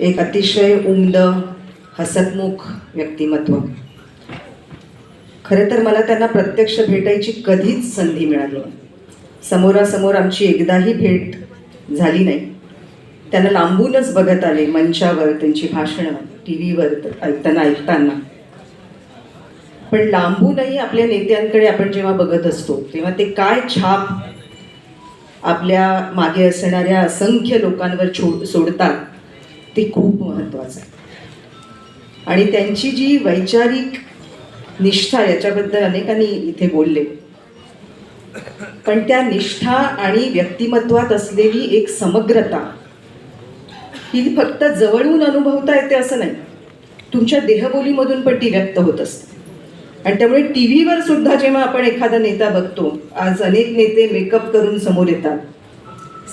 एक अतिशय उमद हसतमुख व्यक्तिमत्व. खरं तर मला त्यांना प्रत्यक्ष भेटायची कधीच संधी मिळाली नाही. समोरासमोर आमची एकदाही भेट झाली नाही. त्यांना लांबूनच बघत आले मंचावर त्यांची भाषणं टी व्हीवर ऐकताना ऐकताना. पण लांबूनही आपल्या नेत्यांकडे आपण जेव्हा बघत असतो तेव्हा ते काय छाप आपल्या मागे असणाऱ्या असंख्य लोकांवर छो सोडतात. ते खूप महत्त्वाचं आहे. आणि त्यांची जी वैचारिक निष्ठा याच्याबद्दल अनेकांनी इथे बोलले. पण त्या निष्ठा आणि व्यक्तिमत्वात असलेली एक समग्रता ही फक्त जवळून अनुभवता येते असं नाही. तुमच्या देहबोलीमधून पण ती व्यक्त होत असते. आणि त्यामुळे टी व्हीवर सुद्धा जेव्हा आपण एखादा नेता बघतो आज अनेक नेते मेकअप करून समोर येतात.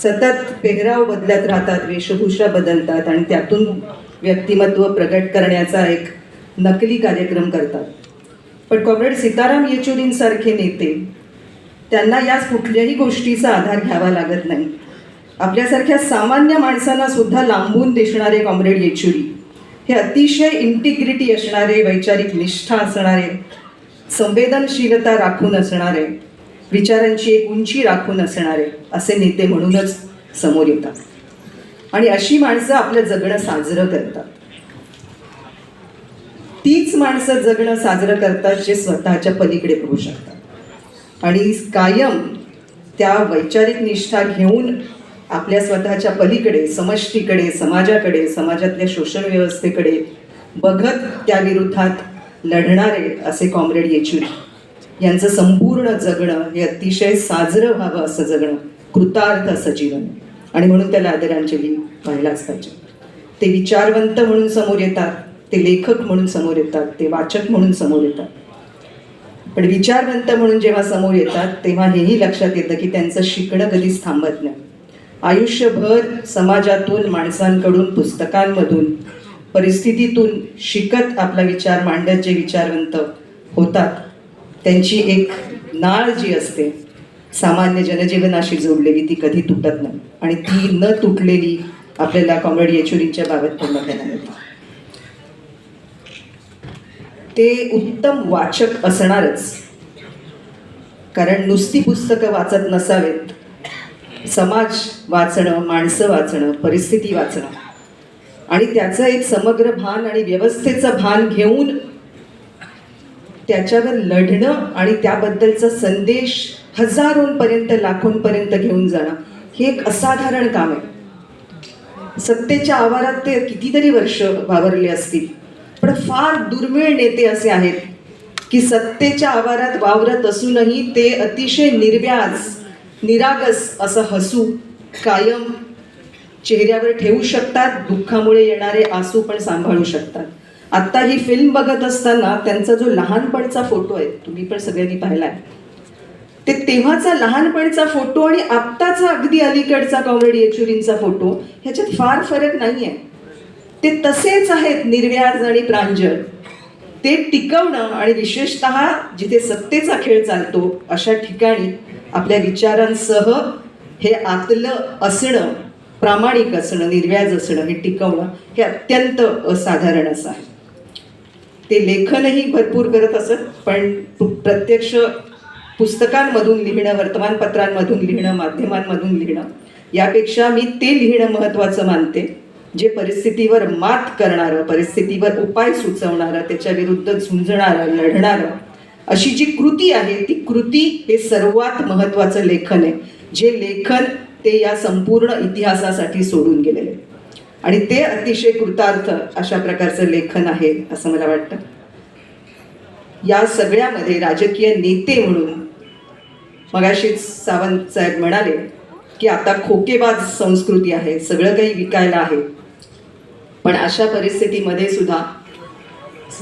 सतत पेहराव बदलत राहतात वेशभूषा बदलतात आणि त्यातून व्यक्तिमत्व प्रगट करण्याचा एक नकली कार्यक्रम करतात. पण कॉम्रेड सीताराम येचुरींसारखे नेते त्यांना याच कुठल्याही गोष्टीचा आधार घ्यावा लागत नाही. आपल्यासारख्या सामान्य माणसांना सुद्धा लांबून दिसणारे कॉम्रेड येचुरी हे अतिशय इंटिग्रिटी असणारे वैचारिक निष्ठा असणारे संवेदनशीलता राखून असणारे विचारांची एक उंची राखून असणारे असे नेते म्हणूनच समोर येतात. आणि अशी माणसं आपलं जगणं साजरं करतात. तीच माणसं जगणं साजरं करतात जे स्वतःच्या पलीकडे पोहू शकतात. आणि कायम त्या वैचारिक निष्ठा घेऊन आपल्या स्वतःच्या पलीकडे समष्टीकडे समाजाकडे समाजातल्या शोषण व्यवस्थेकडे बघत त्या विरोधात लढणारे असे कॉम्रेड येचुरी. यांचं संपूर्ण जगणं हे अतिशय साजरं व्हावं असं जगणं कृतार्थ असं जीवन. आणि म्हणून त्याला आदरांजली व्हायलाच पाहिजे. ते विचारवंत म्हणून समोर येतात ते लेखक म्हणून समोर येतात ते वाचक म्हणून समोर येतात. पण विचारवंत म्हणून जेव्हा समोर येतात तेव्हा हेही लक्षात येतं की त्यांचं शिकणं कधीच थांबत नाही. आयुष्यभर समाजातून माणसांकडून पुस्तकांमधून परिस्थितीतून शिकत आपला विचार मांडत जे विचारवंत होतात त्यांची एक नाळ जी असते सामान्य जनजीवनाशी जोडलेली ती कधी तुटत नाही. आणि ती न तुटलेली आपल्याला कॉम्रेड येचुरींच्या बाबत पूर्ण बघायला मिळते. ते उत्तम वाचक असणारच. कारण नुसती पुस्तकं वाचत नसावेत. समाज वाचणं माणसं वाचणं परिस्थिती वाचणं. आणि त्याचं एक समग्र भान आणि व्यवस्थेचं भान घेऊन त्याच्यावर लढणं आणि त्याबद्दलचा संदेश हजारोंपर्यंत लाखोंपर्यंत घेऊन जाणं हे एक असाधारण काम आहे. सत्तेच्या आवारात ते कितीतरी वर्ष वावरले असतील. पण फार दुर्मिळ नेते असे आहेत की सत्तेच्या आवारात वावरत असूनही ते अतिशय निर्व्याज निरागस असं हसू कायम चेहऱ्यावर ठेवू शकतात दुःखामुळे येणारे आसू पण सांभाळू शकतात. आत्ता ही फिल्म बघत असताना त्यांचा जो लहानपणचा फोटो आहे तुम्ही पण सगळ्यांनी पाहिलाय. ते तेव्हाचा लहानपणचा फोटो आणि आत्ताचा अगदी अलीकडचा कॉमेडी येचुरींचा फोटो ह्याच्यात फार फरक नाही आहे ते तसेच आहेत निर्व्याज आणि प्रांजळ ते टिकवणं आणि विशेषत जिथे सत्तेचा खेळ चालतो अशा ठिकाणी आपल्या विचारांसह हे आतलं असणं प्रामाणिक असणं निर्व्याज असणं हे टिकवणं हे अत्यंत असाधारण असं आहे. ते लेखनही भरपूर करत असत पण प्रत्यक्ष पुस्तकांमधून लिहिणं वर्तमानपत्रांमधून लिहिणं माध्यमांमधून लिहिणं यापेक्षा मी ते लिहिणं महत्त्वाचं मानते जे परिस्थितीवर मात करणारं परिस्थितीवर उपाय सुचवणारं त्याच्या विरुद्ध झुंजणारं लढणारं अशी जी कृती आहे ती कृती हे सर्वात महत्त्वाचं लेखन आहे जे लेखन ते या संपूर्ण इतिहासासाठी सोडून गेलेले आहे. आणि ते अतिशय कृतार्थ अशा प्रकारचं लेखन आहे असं मला वाटतं. या सगळ्यामध्ये राजकीय नेते म्हणून मगाशीच सावंत साहेब म्हणाले की आता खोकेबाज संस्कृती आहे सगळं काही विकायला आहे. पण अशा परिस्थितीमध्ये सुद्धा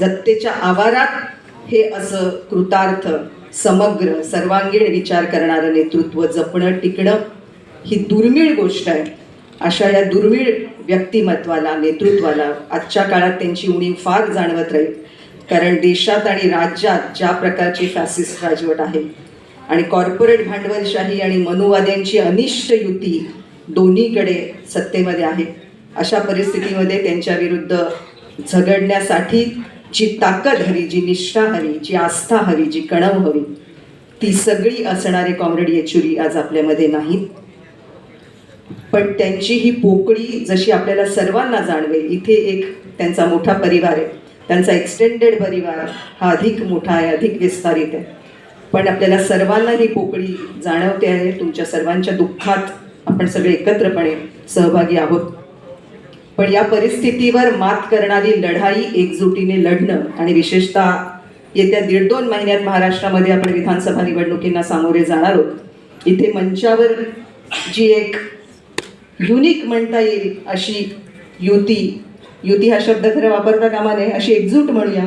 सत्तेच्या आवारात हे असं कृतार्थ समग्र सर्वांगीण विचार करणारं नेतृत्व जपणं टिकणं ही दुर्मिळ गोष्ट आहे. अशा या दुर्मिळ व्यक्तिमत्वाला नेतृत्वाला आजच्या काळात त्यांची उणीव फार जाणवत राहील. कारण देशात आणि राज्यात ज्या प्रकारची फॅसिस्ट राजवट आहे आणि कॉर्पोरेट भांडवलशाही आणि मनुवाद्यांची अनिष्ट युती दोन्हीकडे सत्तेमध्ये आहे अशा परिस्थितीमध्ये त्यांच्या विरुद्ध झगडण्यासाठी जी ताकद हवी जी निष्ठा हवी जी आस्था हवी जी कणव हवी ती सगळी असणारे कॉम्रेड येचुरी आज आपल्यामध्ये नाहीत. पण त्यांची ही पोकळी जशी आपल्याला सर्वांना जाणवेल इथे एक त्यांचा मोठा परिवार आहे. त्यांचा एक्सटेंडेड परिवार हा अधिक मोठा आहे अधिक विस्तारित आहे. पण आपल्याला सर्वांना ही पोकळी जाणवते आहे. तुमच्या सर्वांच्या दुःखात आपण सगळे एकत्रपणे सहभागी आहोत. पण या परिस्थितीवर मात करणारी लढाई एकजुटीने लढणं आणि विशेषतः येत्या दीड दोन महिन्यात महाराष्ट्रामध्ये आपण विधानसभा निवडणुकींना सामोरे जाणार आहोत. इथे मंचावर जी एक युनिक म्हणता येईल अशी युती युती हा शब्द खरं वापरता कामा नये अशी एकजूट म्हणूया.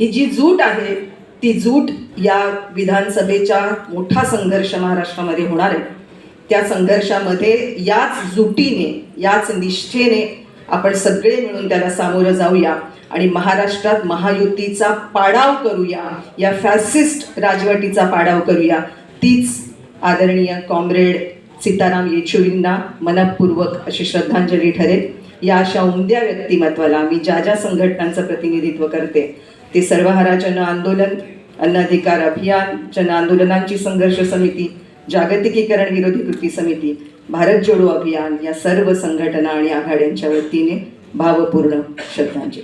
ही जी जूट आहे ती जूट या विधानसभेच्या मोठा संघर्ष महाराष्ट्रामध्ये होणार आहे. त्या संघर्षामध्ये याच जुटीने याच निष्ठेने आपण सगळे मिळून त्याला सामोरं जाऊया आणि महाराष्ट्रात महायुतीचा पाडाव करूया या फॅसिस्ट राजवटीचा पाडाव करूया. तीच आदरणीय कॉम्रेड सीताराम येचुरींना मनपूर्वक अशी श्रद्धांजली ठरेल. या अशा उमद्या व्यक्तिमत्वाला मी ज्या ज्या संघटनांचं प्रतिनिधित्व करते ते सर्वहारा जन आंदोलन अन्न अधिकार अभियान जन आंदोलनांची संघर्ष समिती जागतिकीकरण विरोधी कृती समिती भारत जोडो अभियान या सर्व संघटना आणि आघाड्यांच्या वतीने भावपूर्ण श्रद्धांजली.